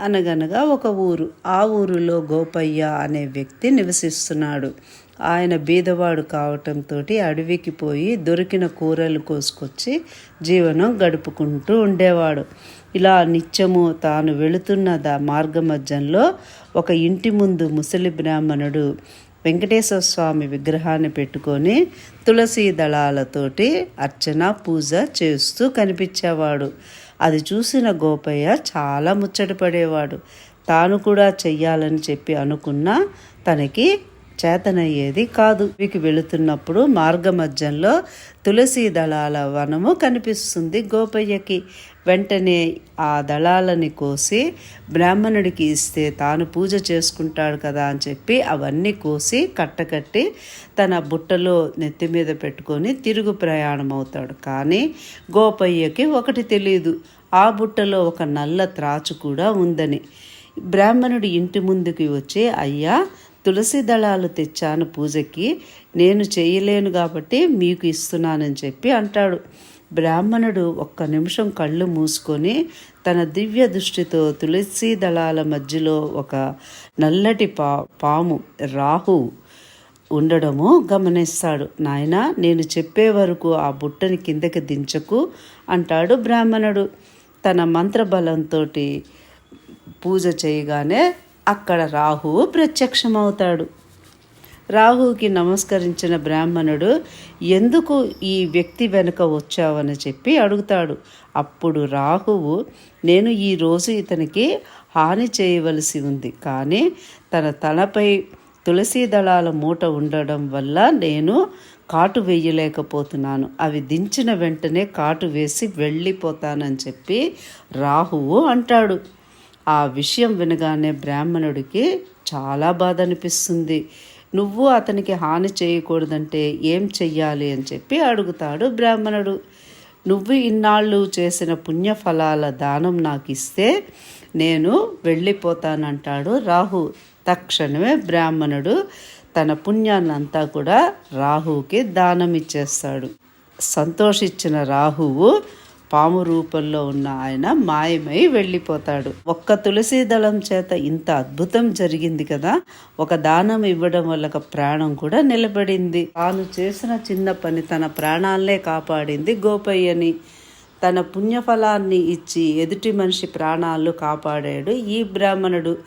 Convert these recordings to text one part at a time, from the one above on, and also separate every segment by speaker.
Speaker 1: అనగనగా ఒక ఊరు. ఆ ఊరిలో గోపయ్య అనే వ్యక్తి నివసిస్తున్నాడు. ఆయన బీదవాడు కావటంతో అడవికి పోయి దొరికిన కూరలు కోసుకొచ్చి జీవనం గడుపుకుంటూ ఉండేవాడు. ఇలా నిత్యము తాను వెళుతున్న ద మార్గమధ్యంలో ఒక ఇంటి ముందు ముసలి బ్రాహ్మణుడు వెంకటేశ్వర స్వామి విగ్రహాన్ని పెట్టుకొని తులసి దళాలతోటి అర్చన పూజ చేస్తూ కనిపించేవాడు. అది చూసిన గోపయ్య చాలా ముచ్చటపడేవాడు తాను కూడా చెయ్యాలని చెప్పి అనుకున్నా తనకి చేతనయ్యేది కాదు. వీకి వెళుతున్నప్పుడు మార్గమధ్యంలో తులసి దళాల వనము కనిపిస్తుంది గోపయ్యకి. వెంటనే ఆ దళాలని కోసి బ్రాహ్మణుడికి ఇస్తే తాను పూజ చేసుకుంటాడు కదా అని చెప్పి అవన్నీ కోసి కట్టకట్టి తన బుట్టలో నెత్తి మీద పెట్టుకొని తిరుగు ప్రయాణం అవుతాడు కానీ గోపయ్యకి ఒకటి తెలియదు ఆ బుట్టలో ఒక నల్ల త్రాచు కూడా ఉందని. బ్రాహ్మణుడి ఇంటి ముందుకి వచ్చి అయ్యా తులసి దళాలు తెచ్చాను పూజకి. నేను చేయలేను కాబట్టి మీకు ఇస్తున్నానని చెప్పి అంటాడు. బ్రాహ్మణుడు ఒక్క నిమిషం కళ్ళు మూసుకొని తన దివ్య దృష్టితో తులసి దళాల మధ్యలో ఒక నల్లటి పా పాము రాహు ఉండడము గమనిస్తాడు. నాయన నేను చెప్పే వరకు ఆ బుట్టని కిందకి దించకు అంటాడు బ్రాహ్మణుడు. తన మంత్రబలంతో పూజ చేయగానే అక్కడ రాహువు ప్రత్యక్షమవుతాడు. రాహువుకి నమస్కరించిన బ్రాహ్మణుడు ఎందుకు ఈ వ్యక్తి వెనుక వచ్చావని చెప్పి అడుగుతాడు. అప్పుడు రాహువు నేను ఈరోజు ఇతనికి హాని చేయవలసి ఉంది. కానీ తన తలపై తులసి దళాల మూట ఉండడం వల్ల నేను కాటు వేయలేకపోతున్నాను. అవి దించిన వెంటనే కాటు వేసి వెళ్ళిపోతానని చెప్పి రాహువు అంటాడు. ఆ విషయం వినగానే బ్రాహ్మణుడికి చాలా బాధ అనిపిస్తుంది. నువ్వు అతనికి హాని చేయకూడదంటే ఏం చెయ్యాలి? అని చెప్పి అడుగుతాడు బ్రాహ్మణుడు. నువ్వు ఇన్నాళ్ళు చేసిన పుణ్యఫలాల దానం నాకు ఇస్తే నేను వెళ్ళిపోతానంటాడు రాహు. తక్షణమే బ్రాహ్మణుడు తన పుణ్యాన్నంతా కూడా రాహువుకి దానం ఇచ్చేస్తాడు. సంతోషించిన రాహువు పాము రూపంలో ఉన్న ఆయన మాయమై వెళ్ళిపోతాడు. ఒక్క తులసి దళం చేత ఇంత అద్భుతం జరిగింది కదా? ఒక దానం ఇవ్వడం వల్ల ఒక ప్రాణం కూడా నిలబడింది. తాను చేసిన చిన్న పని తన ప్రాణాలనే కాపాడింది గోపయ్యని. తన పుణ్యఫలాన్ని ఇచ్చి ఎదుటి మనిషి ప్రాణాలు కాపాడాడు ఈ బ్రాహ్మణుడు.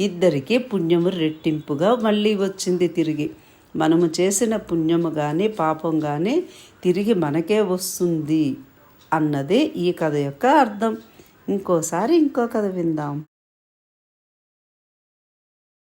Speaker 1: ఇద్దరికి పుణ్యము రెట్టింపుగా మళ్ళీ వచ్చింది తిరిగి. మనము చేసిన పుణ్యము కానీ పాపం కానీ తిరిగి మనకే వస్తుంది. అన్నది ఈ కథ యొక్క అర్థం. ఇంకోసారి ఇంకో కథ విందాం.